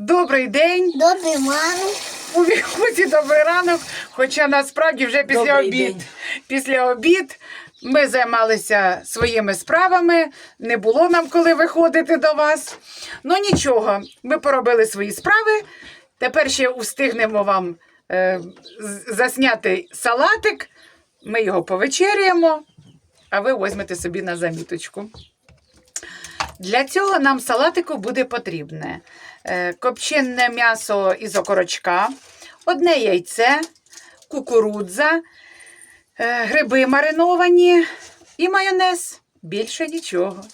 Добрий день. Добрий мамі. У Віхуті добрий ранок. Хоча насправді вже після Добрий обід. день. Після обід ми займалися своїми справами. Не було нам коли виходити до вас. Ну нічого, ми поробили свої справи. Тепер ще встигнемо вам е, засняти салатик. Ми його повечеряємо, а ви візьмете собі на заміточку. Для цього нам салатику буде потрібне копчене м'ясо із окорочка, одне яйце, кукурудза, е, гриби мариновані і майонез. Більше нічого.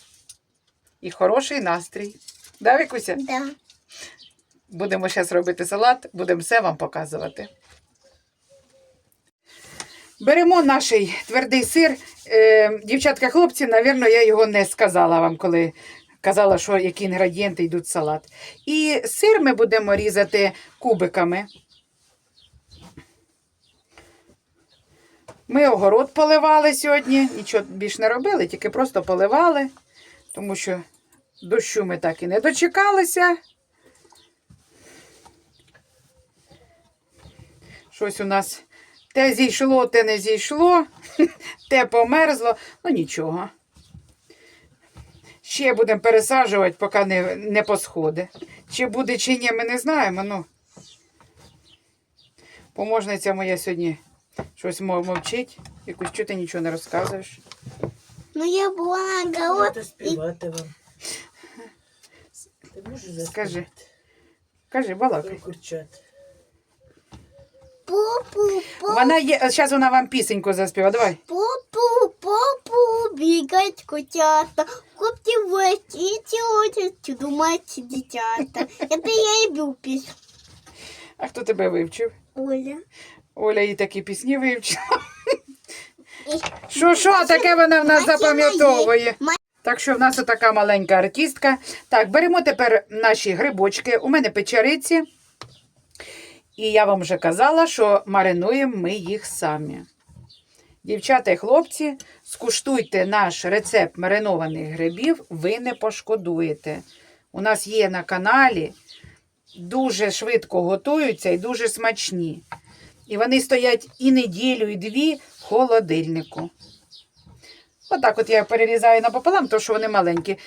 І хороший настрій. Да, Вікуся? Да. Будемо зараз робити салат, будемо все вам показувати. Беремо наш твердий сир. Е, дівчатка, хлопці, навірно, я його не сказала вам, коли казала, що які інгредієнти йдуть в салат. І сир ми будемо різати кубиками. Ми огород поливали сьогодні, нічого більш не робили, тільки просто поливали, тому що дощу ми так і не дочекалися. Щось у нас те зійшло, те не зійшло, те померзло, ну нічого. Ще будемо пересаджувати, поки не, не посходить. Чи буде, чи ні, ми не знаємо. Ну. Поможниця моя сьогодні щось мовчить. Якусь чого ти нічого не розказуєш. Ну я була на огород. Співати вам. Ти можеш заспівати? Скажи. Кажи, балакай. Прокурчати. Пу-пу-пу. Вона є. Зараз вона вам пісеньку заспіва. Давай. Пу-пу-пу-пу. Бігать котята. Хлопці летіть, летять, думають дитята. Я люблю пісню. А хто тебе вивчив? Оля. Оля і такі пісні вивчила. І Що, що таке вона в нас запам'ятовує? Так що в нас така маленька артистка. Так, беремо тепер наші грибочки. У мене печериці. І я вам вже казала, що маринуємо ми їх самі. Дівчата і хлопці, скуштуйте наш рецепт маринованих грибів, ви не пошкодуєте. У нас є на каналі, дуже швидко готуються і дуже смачні. І вони стоять і неділю, і дві в холодильнику. Отак от я перерізаю напополам, тому що вони маленькі.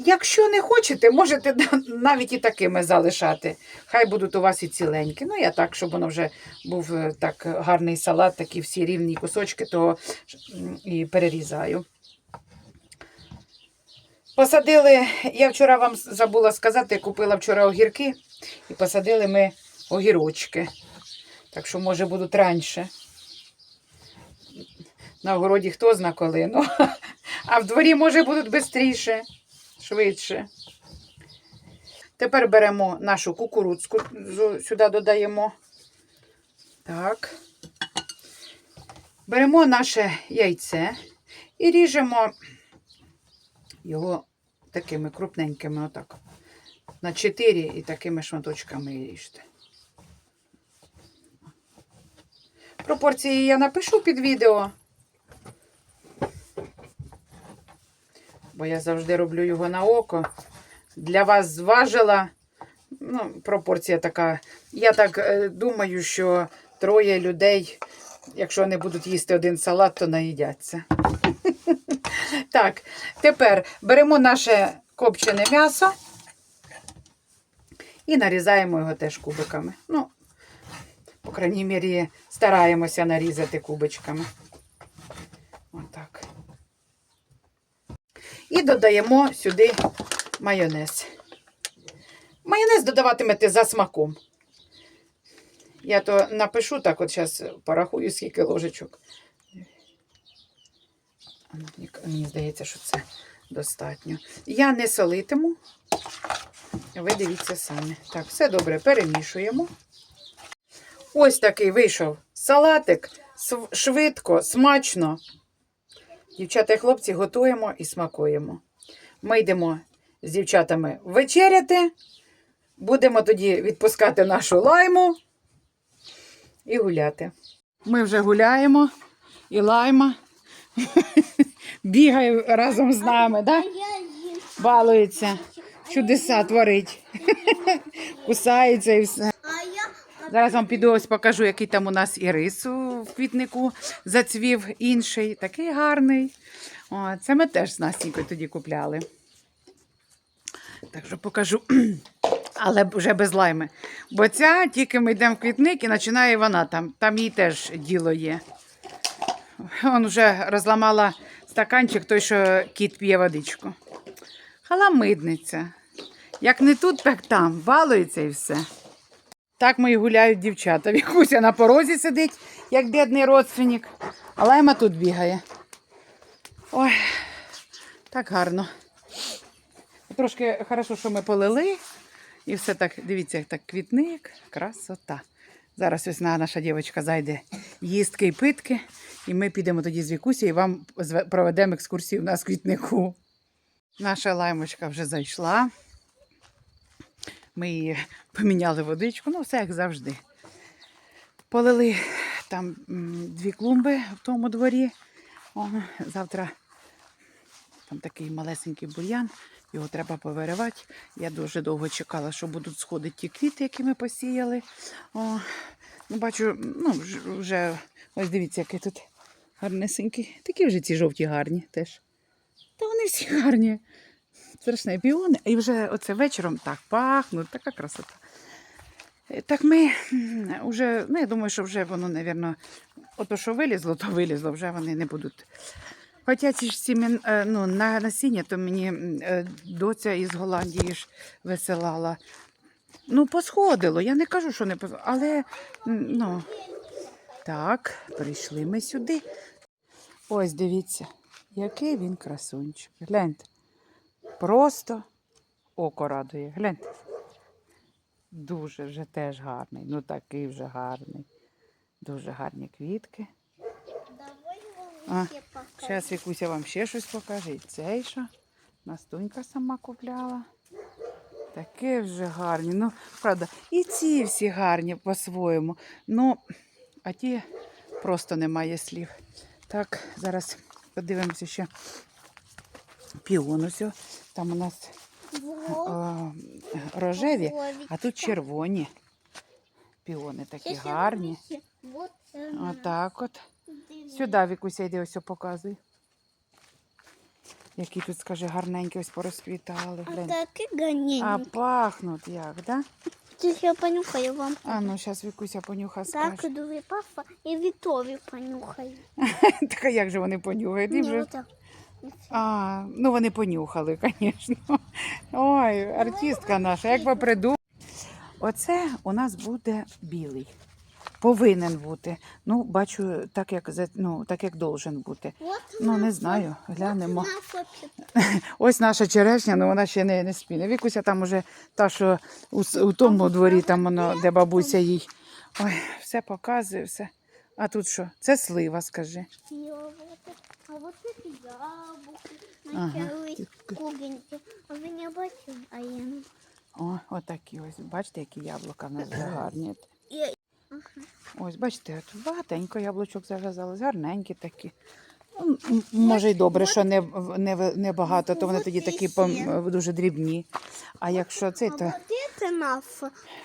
Якщо не хочете, можете навіть і такими залишати. Хай будуть у вас і ціленькі. Ну, я так, щоб воно вже був е, так гарний салат, такі всі рівні кусочки, то і перерізаю. Посадили, я вчора вам забула сказати, купила вчора огірки і посадили ми огірочки. Так що, може, будуть раніше. На огороді хто зна коли. Ну, а в дворі, може, будуть швидше, швидше. Тепер беремо нашу кукурудзку, сюди додаємо. Так. Беремо наше яйце і ріжемо його такими крупненькими, отак. На 4 і такими шматочками ріжте. Пропорції я напишу під відео. Бо я завжди роблю його на око. Для вас зважила. Ну, пропорція така. Я так е, думаю, що троє людей, якщо не будуть їсти один салат, то наїдяться. Так, тепер беремо наше копчене м'ясо і нарізаємо його теж кубиками. Ну, по крайній мірі, стараємося нарізати кубочками. Отак. І додаємо сюди майонез. Майонез додаватимете за смаком. Я то напишу так, от зараз порахую, скільки ложечок. Мені здається, що це достатньо. Я не солитиму. Ви дивіться самі. Так, все добре, перемішуємо. Ось такий вийшов салатик. Швидко, смачно. Дівчата і хлопці готуємо і смакуємо. Ми йдемо з дівчатами вечеряти. Будемо тоді відпускати нашу лайму і гуляти. Ми вже гуляємо, і лайма бігає разом з нами, да? балується. чудеса творить. Кусається і все. Зараз вам піду ось покажу, який там у нас і рис у квітнику зацвів інший, такий гарний. О, це ми теж з Настінькою тоді купляли. Так що покажу. Але вже без лайми. Бо ця тільки ми йдемо в квітник і починає вона там. Там їй теж діло є. Вон вже розламала стаканчик, той, що кіт п'є водичку. Халамидниця. Як не тут, так там. Балується і все. Так мої гуляють дівчата. Вікуся на порозі сидить, як бідний родственник, а Лайма тут бігає. Ой, так гарно. Трошки хорошо, що ми полили. І все так, дивіться, так квітник, красота. Зараз ось наша дівчинка зайде їстки і питки, і ми підемо тоді з Вікусі і вам проведемо екскурсію в нас квітнику. Наша лаймочка вже зайшла. Ми її поміняли водичку, ну все як завжди. Полили там дві клумби в тому дворі. О, завтра там такий малесенький бур'ян, його треба повиривати. Я дуже довго чекала, що будуть сходити ті квіти, які ми посіяли. О, ну, бачу, ну, вже- ось дивіться, який тут гарнесенький. Такі вже ці жовті гарні теж. Та вони всі гарні. Страшне піони. І вже оце вечором так пахнуть, така красота. Е, Так ми вже, ну я думаю, що вже воно, мабуть, ото, що вилізло, то вилізло, вже вони не будуть. Хоча ці ж сім'я, е, ну, на насіння, то мені е, доця із Голландії ж висилала. Ну, посходило, я не кажу, що не посходило, але ну, так, прийшли ми сюди. Ось дивіться, який він красунчик. Гляньте. Просто око радує. Гляньте. Дуже вже теж гарний. Ну такий вже гарний. Дуже гарні квітки. Давай. Зараз Вікуся вам ще щось покаже. І цей що. Настунька сама купляла. Такі вже гарні. Ну, правда, і ці всі гарні по-своєму. Ну, а ті просто немає слів. Так, зараз подивимося ще піон. Ось. Там у нас о, рожеві, а тут червоні. Піони такі гарні. Отак от. Сюди, Вікуся, йди ось показуй. Які тут, скажи, гарненькі ось порозквітали. А такі ганенькі. А пахнуть як, да? Тільки я понюхаю вам. А ну, зараз Вікуся понюха Так, скаже. дуже папа і Вітові понюхаю. Так а як же вони понюхають? Ну, же... отак. А, ну вони понюхали, звісно. Ой, артистка наша, як ви придумали. Оце у нас буде білий. Повинен бути. Ну, бачу, так як, ну, так як должен бути. Ну, не знаю, глянемо. Ось наша черешня, але вона ще не, не спіне. Вікуся там уже та, що у, у тому дворі, там воно, де бабуся їй. Ой, все показує, все. А тут що? Це слива, скажи. А вот это яблуки. Ага. Начались кругленькі. А ви не бачили? А я не О, отакі ось. Бачите, які яблука в нас гарні. Ось, бачите, тут багатенько яблучок зав'язалось, гарненькі такі. Ну, Може й добре, що не, не, не багато, то вони тоді такі пом- дуже дрібні. А якщо це, то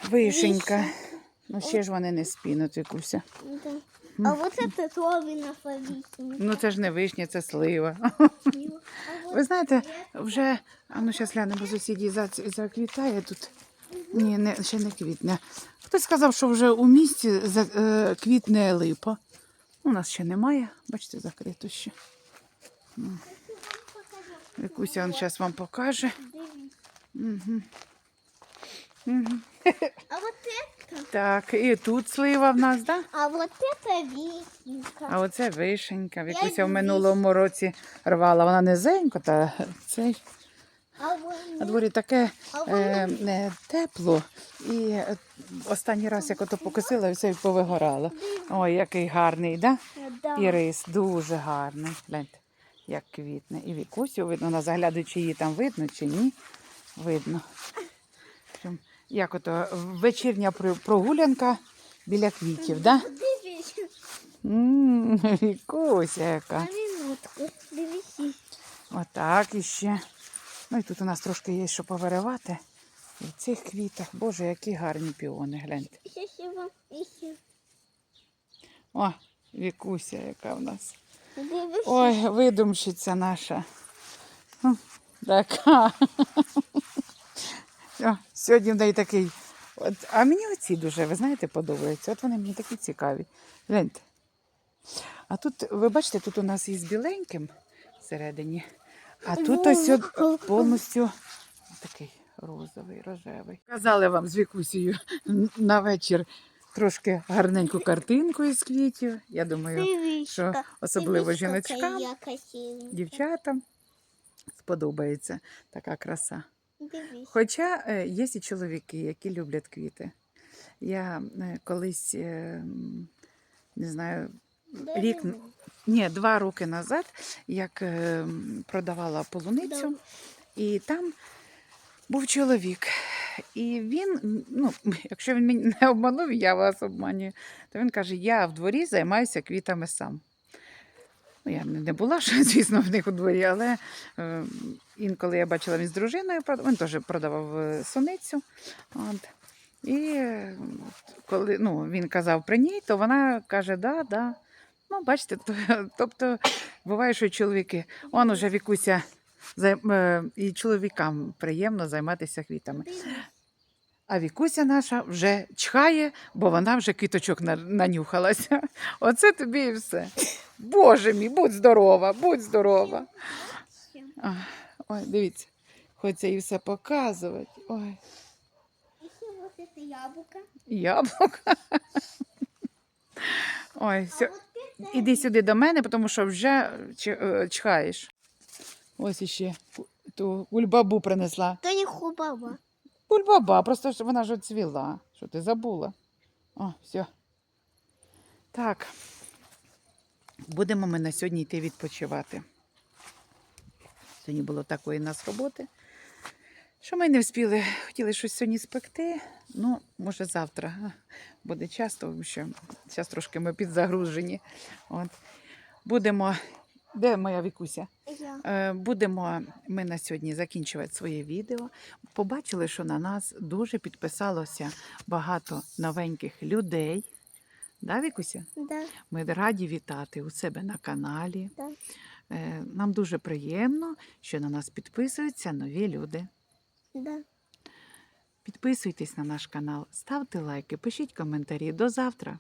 вишенька. Ну ще ж вони не спінуть, Вікуся. А вот это тоже наша вишенька. Ну це ж не вишня, це слива. Ви знаєте, вже, а ну зараз глянемо, сусіді заквітає тут. Ні, не, ще не квітне. Хтось сказав, що вже у місті за, е, квітне липа. У нас ще немає, бачите, закрито ще. Вікуся він зараз вам покаже. Угу. Угу. А вот это. Так, і тут слива в нас, так? Да? А вот это вишенька. А оце вишенька. Вікуся в минулому році рвала. Вона низенько, та цей. А На дворі таке е, тепло. І е, останній раз, як ото покосила, все і повигорало. Ой, який гарний, да? да. І рис дуже гарний. Гляньте, як квітне. І вікусю видно, вона заглядаючи її там видно чи ні. Видно. Як ото вечірня прогулянка біля квітів, да? Вікуся яка. Отак іще. Ну і тут у нас трошки є що повиривати. І в цих квітах, боже, які гарні піони, гляньте. О, вікуся, яка в нас. Ой, видумщиця наша. Така. О, сьогодні в неї такий. От, а мені оці дуже, ви знаєте, подобаються. От вони мені такі цікаві. Гляньте. А тут, ви бачите, тут у нас із біленьким всередині, а тут ось от повністю такий розовий, рожевий. Казали вам з Вікусією на вечір трошки гарненьку картинку із квітів. Я думаю, що особливо жіночкам, дівчатам сподобається така краса. Дивись. Хоча е, є і чоловіки, які люблять квіти. Я е, колись, е, не знаю, рік, ні, два роки назад, як продавала полуницю, і там був чоловік. І він, ну, якщо він мене не обманув, я вас обманюю, то він каже: я в дворі займаюся квітами сам. Ну, я не була, ще, звісно, в них у дворі, але е, інколи я бачила він з дружиною, він теж продавав е, суницю. От. І коли ну, він казав при ній, то вона каже, да, да. Ну, бачите, то, тобто буває, що чоловіки, он уже вікуся, е, і чоловікам приємно займатися квітами. А Вікуся наша вже чхає, бо вона вже квіточок на- нанюхалася. Оце тобі і все. Боже мій, будь здорова, будь здорова. Ой, дивіться, хочеться і все показувати. Ой, І це яблуко. яблука. Ой, це іди сюди до мене, тому що вже е, чхаєш. Ось іще ту кульбабу принесла. То не хубава. Бульбаба, просто ж вона ж цвіла. Що ти забула? О, все. Так. Будемо ми на сьогодні йти відпочивати. Сьогодні було такої нас роботи. Що ми не встигли, хотіли щось сьогодні спекти. Ну, може, завтра буде час, тому що зараз трошки ми підзагружені. От. Будемо. Де моя вікуся? Я. Е, Будемо ми на сьогодні закінчувати своє відео. Побачили, що на нас дуже підписалося багато новеньких людей. Да, Вікуся? Да, Ми раді вітати у себе на каналі. да. Е, Нам дуже приємно, що на нас підписуються нові люди. Да. Підписуйтесь на наш канал, ставте лайки, пишіть коментарі. До завтра.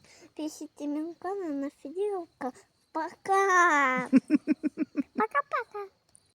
Мне на Paca! paca, paca.